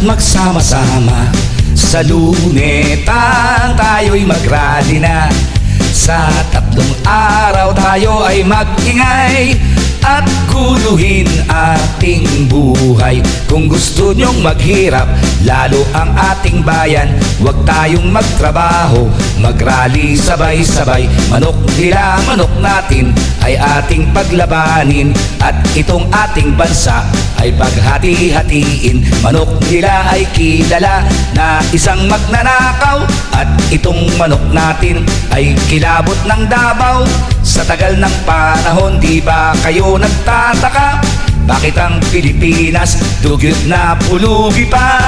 magsama-sama. Sa luneta tayo'y magrally na. Sa tatlong araw tayo ay magingay At guluhin ating buhay. Kung gusto nyong maghirap Lalo ang ating bayan Huwag tayong magtrabaho. Magrally sabay-sabay Manok nila, manok natin Ay ating paglabanin. At itong ating bansa Ay paghati-hatiin. Manok nila ay kilala Na isang magnanakaw. At itong manok natin Ay kilabot ng Davao. Sa tagal ng panahon Di ba kayo nagtataka Bakit ang Pilipinas Dugyot na pulubi pa?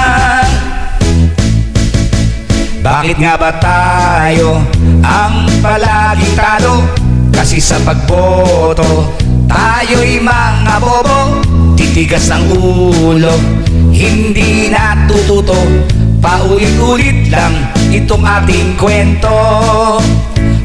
Bakit nga ba tayo ang palaging talo? Kasi sa pagboto, tayo'y mga bobo. Titigas ng ulo, hindi natututo. Paulit-ulit lang itong ating kwento.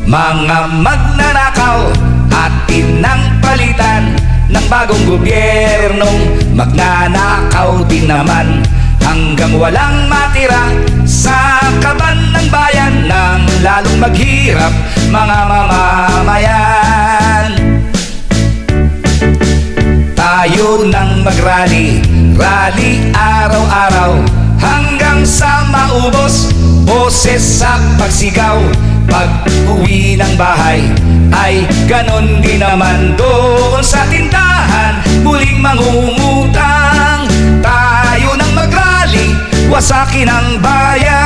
Mga magnanakaw, atin ng palitan Ng bagong gobyernong magnanakaw din naman Hanggang walang matira sa kaban ng bayan Nang lalong maghirap mga mamamayan. Tayo nang magrally, rally araw-araw Hanggang sa maubos, boses sa pagsigaw. Pag uwi ng bahay, ay ganon din naman doon sa magrally Wasakin ang bayan